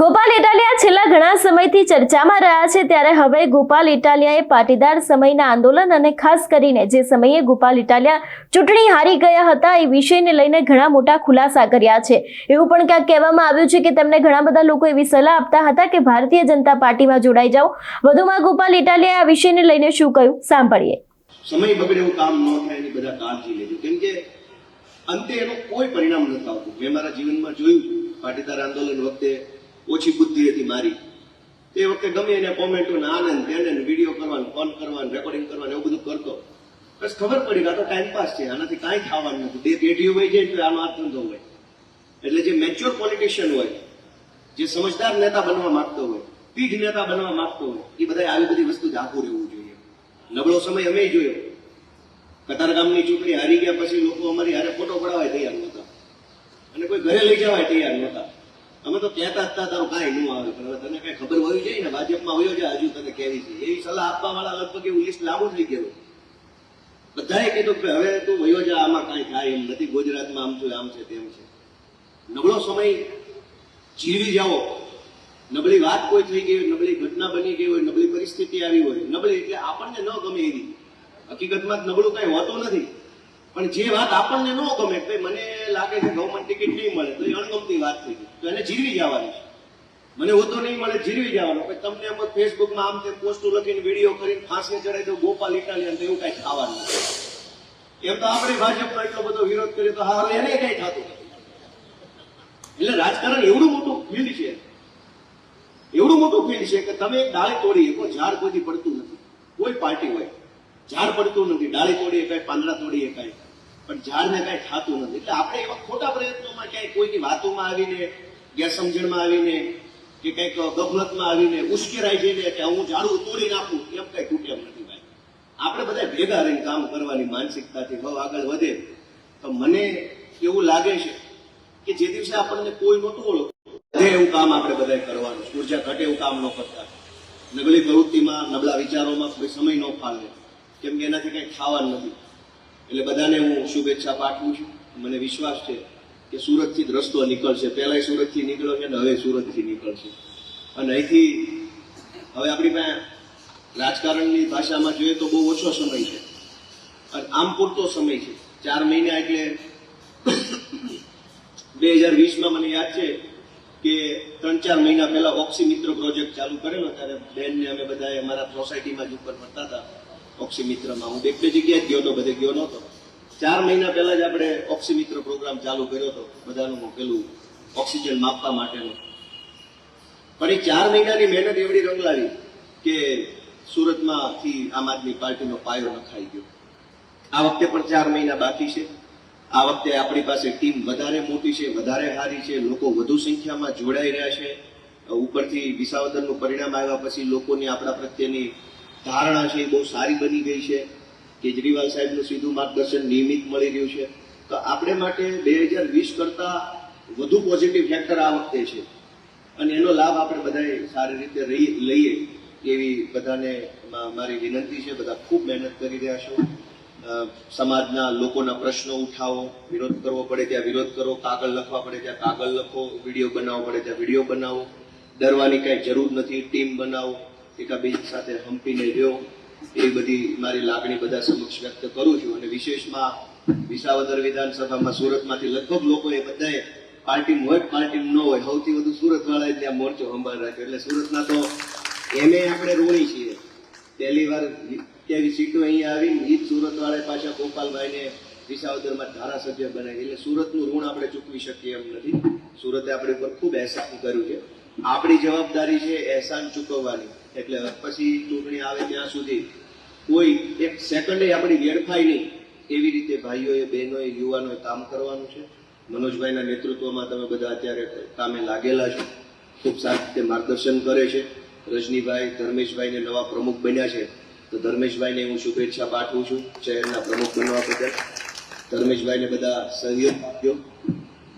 ગોપાલ ઇટાલિયા છેલ્લા ઘણા સમયથી ચર્ચામાં રહ્યા છે, ત્યારે હવે ગોપાલ ઇટાલિયાએ પાટીદાર સમયના આંદોલન અને ખાસ કરીને જે સમયે ગોપાલ ઇટાલિયા ચૂંટણી હારી ગયા હતા એ વિષયને લઈને ઘણા મોટા ખુલાસા કર્યા છે. એવું પણ ક્યાંક કહેવામાં આવ્યું છે કે તેમને ઘણા બધા લોકો એવી સલાહ આપતા હતા કે ભારતીય જનતા પાર્ટીમાં જોડાઈ જાઓ. વધુમાં ગોપાલ ઇટાલિયાએ આ વિષયને લઈને શું કહ્યું? સાંભળીએ. સમય બગડે એવું કામ ન થાય એની બધા કાળજી લેજો. કેમ કે અંતે એનું કોઈ પરિણામ નથી આવતું. મેં મારા જીવનમાં જોયું પાટીદાર આંદોલન વખતે ઓછી બુદ્ધિ હતી મારી. તે વખતે ગમે એને કોમેન્ટો ને આનંદ તેને વીડિયો કરવાનું ફોન કરવાનું રેકોર્ડિંગ કરવાનું, એવું બધું કરતો. બસ ખબર પડી આ તો ટાઈમ પાસ છે, આનાથી કાંઈ થવાનું નથી. બે પેઢીઓ હોય જાય તો આનો આ ધંધો હોય. એટલે જે મેચ્યોર પોલિટિશિયન હોય, જે સમજદાર નેતા બનવા માંગતો હોય પીઠ નેતા બનવા માંગતો હોય, એ બધા આવી બધી વસ્તુ જાગું રહેવું જોઈએ. નબળો સમય અમે જોયો. કતારગામની ચૂંટણી હારી ગયા પછી લોકો અમારી હારે ફોટો પડાવવા તૈયાર નહોતા. અને કોઈ ઘરે લઈ જવાય તૈયાર નહોતા. અમે તો કહેતા હતા, તારું કાંઈ ન આવે. પણ તને કઈ ખબર હોવી જોઈએ ને? ભાજપમાં હોયો છે, હજુ તને કેવી છે. એવી સલાહ આપવા વાળા લગભગ એવું લિસ્ટ લાંબુ થઈ ગયું બધાએ કીધું કે હવે તું વયો જા આમાં કાંઈ થાય એમ નથી. ગુજરાતમાં આમ છે આમ છે, તેમ છે. નબળો સમય જીવી જાઓ. નબળી વાત કોઈ થઈ ગઈ હોય, નબળી ઘટના બની ગઈ હોય, નબળી પરિસ્થિતિ આવી હોય, નબળી એટલે આપણને ન ગમે એવી. હકીકતમાં નબળું કાંઈ હોતું નથી. પણ જે વાત આપણને ન ગમે ભાઈ મને લાગે છે ગવર્મેન્ટ ટિકિટ નહીં મળે, તો એ અણગમતી વાત થઈ ગઈ. તો એને જીરવી જવાની મને હોતો નહીં મળે જીરવી જવાનો. કે તમને એમ ફેસબુકમાં આમ તે પોસ્ટો લખીને વીડિયો કરીને ફાંસી ચડાવી દો, ગોપાલ ઇટાલિયન, તો એવું કઈ ખાવાનું એમ તો આપણે ભાજપનો એટલો બધો વિરોધ કર્યો તો હાલ એને કઈ થતું એટલે રાજકારણ એવડું મોટું ફિલ્ડ છે. એવડું મોટું ફિલ્ડ છે કે તમે એક ડાળી તોડી શકો, ઝાડ કોઈથી પડતું નથી. કોઈ પાર્ટી હોય. ઝાડ પડતું નથી, ડાળી તોડી શકાય પાંદડા તોડી એકાય પણ ઝાડને કાંઈ થતું નથી. એટલે આપણે એવા ખોટા પ્રયત્નોમાં ક્યાંય કોઈની વાતોમાં આવીને, ગેરસમજણમાં આવીને, કે કંઈક ગફલતમાં આવીને ઉશ્કેરાઈ જઈને કે હું ઝાડું તોડી નાખું, એમ કંઈ તૂટે એમ નથી ભાઈ. આપણે બધા ભેગા રહીને કામ કરવાની માનસિકતાથી બહુ આગળ વધે. તો મને એવું લાગે છે કે જે દિવસે આપણને કોઈ નહોતું ઓળખે એવું કામ આપણે બધાએ કરવાનું ઊર્જા ઘટે એવું કામ ન કરતા. નબળી પ્રવૃત્તિમાં, નબળા વિચારોમાં કોઈ સમય ન ફાળવે. કેમ કે એનાથી કંઈ ખાવાનું નથી. એટલે બધાને હું શુભેચ્છા પાઠવું છું. મને વિશ્વાસ છે કે સુરતથી જ રસ્તો નીકળશે. પહેલાંય સુરતથી નીકળ્યો છે ને હવે સુરતથી નીકળશે. અને અહીંથી હવે આપણી પાસે રાજકારણની ભાષામાં જોઈએ તો બહુ ઓછો સમય છે. અને આમ પૂરતો સમય છે. ચાર મહિના એટલે બે હજાર વીસમાં મને યાદ છે કે ત્રણ ચાર મહિના પહેલા ઓક્સી મિત્ર પ્રોજેક્ટ ચાલુ કરેલો ત્યારે બેનને અમે બધા અમારા સોસાયટીમાં જ ઉપર ફરતા હતા. ઓક્સી મિત્રમાં હું બે જગ્યાએ ગયો હતો બધે ગયો નહોતો. ચાર મહિના પહેલા જ આપણે ઓક્સિમિત્ર પ્રોગ્રામ ચાલુ કર્યો હતો. બધાનું પેલું ઓક્સિજન માપવા માટેનું. પણ એ ચાર મહિનાની મહેનત એવડી રંગ લાવી કે સુરતમાંથી આમ આદમી પાર્ટીનો પાયો નખાઈ ગયો. આ વખતે પણ ચાર મહિના બાકી છે. આ વખતે આપણી પાસે ટીમ વધારે મોટી છે, વધારે સારી છે, લોકો વધુ સંખ્યામાં જોડાઈ રહ્યા છે. ઉપરથી વિસાવદરનું પરિણામ આવ્યા પછી લોકોની આપણા પ્રત્યેની ધારણા છે, એ બહુ સારી બની ગઈ છે. કેજરીવાલ સાહેબનું સીધું માર્ગદર્શન નિયમિત મળી રહ્યું છે. તો આપણે માટે બે હજાર વીસ કરતાં વધુ પોઝિટિવ ફેક્ટર આ વખતે છે. અને એનો લાભ આપણે બધાએ સારી રીતે લઈએ. એવી બધાને મારી વિનંતી છે. બધા ખૂબ મહેનત કરી રહ્યા છો. સમાજના લોકોના પ્રશ્નો ઉઠાવો. વિરોધ કરવો પડે ત્યાં વિરોધ કરો. કાગળ લખવા પડે ત્યાં કાગળ લખો. વીડિયો બનાવવો પડે ત્યાં વીડિયો બનાવો. ડરવાની કાંઈ જરૂર નથી. ટીમ બનાવો. એકાબીજ સાથે હંપીને રહ્યો. એ બધી મારી લાગણી બધા સમક્ષ વ્યક્ત કરું છું અને વિશેષમાં વિસાવદર વિધાનસભામાં સુરતમાંથી લગભગ લોકોએ બધાએ પાર્ટી હોય પાર્ટી ન હોય, સૌથી વધુ સુરતવાળાએ ત્યાં મોરચો સંભાળ રાખ્યો. એટલે સુરતના તો એમે આપણે ઋણી છીએ. પહેલી વાર કેવી સીટો અહીંયા આવી એ જ સુરતવાળાએ પાછા ગોપાલભાઈને વિસાવદરમાં ધારાસભ્ય બનાવી. એટલે સુરતનું ઋણ આપણે ચૂકવી શકીએ એમ નથી. સુરતે આપણી ઉપર ખૂબ અહેસાન કર્યું છે. આપણી જવાબદારી છે અહેસાન ચૂકવવાની. એટલે પછી ચૂંટણી આવે ત્યાં સુધી કોઈ એક સેકન્ડે આપણી વેડફાય નહીં. એવી રીતે ભાઈઓએ, બહેનોએ, યુવાનોએ કામ કરવાનું છે. મનોજભાઈના નેતૃત્વમાં તમે બધા અત્યારે કામે લાગેલા છો. ખૂબ સારી રીતે માર્ગદર્શન કરે છે. રજનીભાઈ, ધર્મેશભાઈને નવા પ્રમુખ બન્યા છે. તો ધર્મેશભાઈને હું શુભેચ્છા પાઠવું છું શહેરના પ્રમુખ બનવા બદલ. ધર્મેશભાઈને બધા સહયોગ આપ્યો.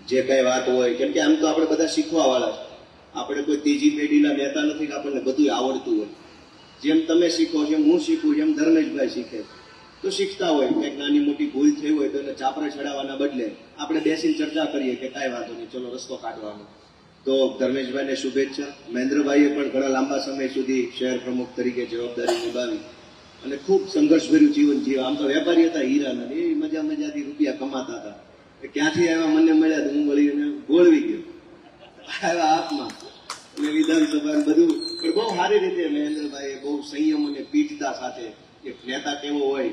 જે કાંઈ વાત હોય, કેમ કે આમ તો આપણે બધા શીખવાવાળા છે. આપણે કોઈ ત્રીજી પેઢીના નેતા નથી કે આપણને બધું આવડતું હોય. જેમ તમે શીખો, જેમ હું શીખું, જેમ ધર્મેશભાઈ શીખે, તો શીખતા હોય કંઈક નાની મોટી ભૂલ થઈ હોય તો એને ચાપરે ચડાવવાના બદલે આપણે બેસીને ચર્ચા કરીએ કે કાંઈ વાંધો નહીં, ચલો રસ્તો કાઢવાનો તો ધર્મેશભાઈને શુભેચ્છા. મહેન્દ્રભાઈએ પણ ઘણા લાંબા સમય સુધી શહેર પ્રમુખ તરીકે જવાબદારી નિભાવી અને ખૂબ સંઘર્ષભર્યું જીવન જીવ્યા. આમ તો વેપારી હતા, હીરાના એ મજા મજાથી રૂપિયા કમાતા હતા. ક્યાંથી આવ્યા મને મળ્યા તો હું વળી એને ગોળવી ગયો. આવ્યા આપમાં અને વિધાનસભા બધું પણ બહુ સારી રીતે મહેન્દ્રભાઈએ બહુ સંયમ અને પીઠતા સાથે એક નેતા કેવો હોય,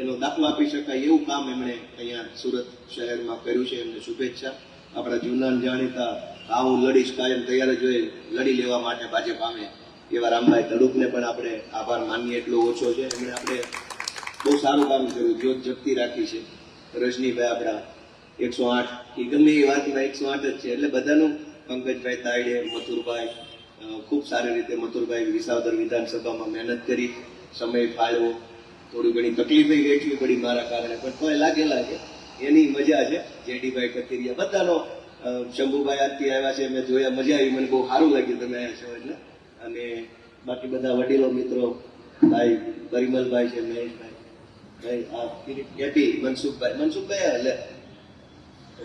એનો દાખલો આપી શકાય એવું કામ એમણે અહીંયા સુરત શહેરમાં કર્યું છે. એમને શુભેચ્છા. આપણા જૂના જાણીતા આવું લડીશ કાયમ તૈયાર જ હોય, લડી લેવા માટે ભાજપ આમે. એવા રામભાઈ તડુકને પણ આપણે આભાર માનીએ એટલો ઓછો છે. એમણે આપણે બહુ સારું કામ કર્યું, જ્યોત જગતી રાખી છે. રજનીભાઈ આપણા એકસો આઠ એ ગમે એ વાતમાં એકસો આઠ જ છે. એટલે બધાનું પંકજભાઈ તાયડે, મથુરભાઈ ખૂબ સારી રીતે મથુરભાઈ વિસાવદર વિધાનસભામાં મહેનત કરી, સમય ફાળવો થોડી ઘણી તકલીફે વેઠવી પડી મારા કારણે, પણ તોય લાગે લાગે એની મજા છે. જેડીભાઈ કથિરિયા બધાનો શંભુભાઈ આજથી આવ્યા છે, મેં જોયા, મજા આવી. મને બહુ સારું લાગ્યું તમે આવ્યા છો એટલે. અને બાકી બધા વડીલો, મિત્રો, ભાઈ પરિમલભાઈ છે, મહેશભાઈ. ભાઈ મનસુખભાઈ. મનસુખભાઈ એટલે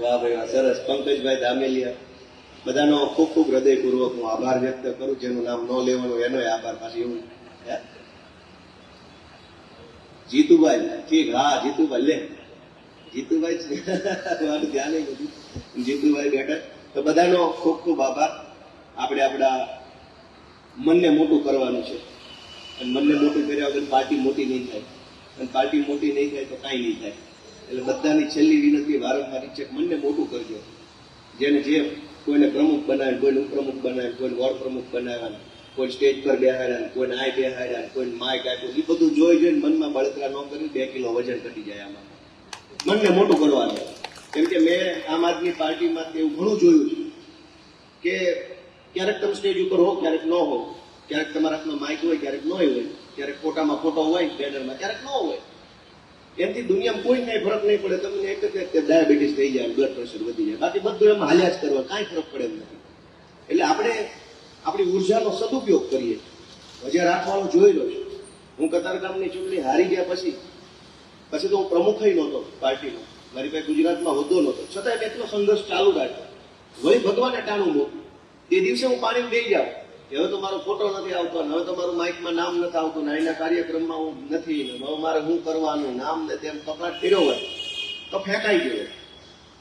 વાહ ભાઈ, વાહ, સરસ. પંકજભાઈ દામેલિયા બધાનો ખૂબ ખૂબ હૃદયપૂર્વક હું આભાર વ્યક્ત કરું, જેનું નામ ન લેવાનું, એનોય આભાર. પાછી એવું જીતુભાઈ, ઠીક, હા, જીતુભાઈ, લે. જીતુભાઈ. મારું ધ્યાન બધું. જીતુભાઈ બેઠા તો બધાનો ખૂબ ખૂબ આભાર. આપણે આપણા મનને મોટું કરવાનું છે. અને મનને મોટું કર્યા વગર પાર્ટી મોટી નહીં થાય. અને પાર્ટી મોટી નહીં થાય તો કાંઈ નહીં થાય. એટલે બધાની છેલ્લી વિનંતી, વારંવાર છે મનને મોટું કરજો. જેને જે કોઈને પ્રમુખ બનાવે કોઈને ઉપપ્રમુખ બનાવે કોઈને વોર્ડ પ્રમુખ બનાવ્યા કોઈ સ્ટેજ પર બેહાડ્યા કોઈને આય બેહાડ્યા કોઈને માઇક આપ્યું એ બધું જોઈ જોઈને મનમાં બળતરા ન કરી, બે કિલો વજન ઘટી જાય આમાં. મનને મોટું કરવાનું. કેમ કે મેં આમ આદમી પાર્ટીમાં એવું ઘણું જોયું કે ક્યારેક તમે સ્ટેજ ઉપર હો, ક્યારેક ન હો. ક્યારેક તમારા હાથમાં માઇક હોય, ક્યારેક ન હોય. ક્યારેક ફોટામાં ફોટો હોય બેનરમાં ક્યારેક ન હોય. એમથી દુનિયામાં કોઈ કઈ ફરક નહીં પડે. તમને એક જ એક ડાયાબિટીસ થઈ જાય, બ્લડ પ્રેશર વધી જાય, બાકી બધું એમાં હાલ્યા જ કરવા, કાંઈ ફરક પડે એમ નથી. એટલે આપણે આપણી ઉર્જાનો સદુપયોગ કરીએ. હજાર રાખવાનો જોયેલો છે. હું કતાર ગામની ચૂંટણી હારી ગયા પછી પછી તો હું પ્રમુખ નહોતો પાર્ટીનો. મારી પાસે ગુજરાતમાં હોદ્દો નહોતો. છતાં એટલો સંઘર્ષ ચાલુ રાખ્યો. વળી ભગવાને ટાણું મોકલ્યું તે દિવસે હું પાણી દઈ જાઉં. હવે તો મારો ફોટો નથી આવતો હવે તો મારું માઇકમાં નામ નથી આવતું ને અહીંના કાર્યક્રમમાં હું નથી ને હવે મારે શું કરવાનું, નામ ને તેમ કપાટ કર્યો હોય તો ફેંકાઈ ગયો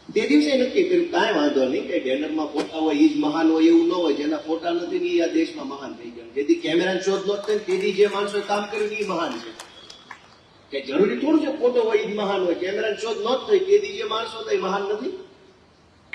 તે દિવસે નક્કી કર્યું, કાંઈ વાંધો નહીં કે બેનરમાં ફોટા હોય એ જ મહાન હોય એવું ન હોય, જેના ફોટા નથી ને એ આ દેશમાં મહાન થઈ ગયા. જેથી કેમેરાની શોધ નો થાય તેથી જે માણસોએ કામ કર્યું એ મહાન છે. કે જરૂરી થોડું છે ફોટો હોય એ જ મહાન હોય કેમેરાની શોધ નહોત થઈ તેથી જે માણસો થાય મહાન નથી?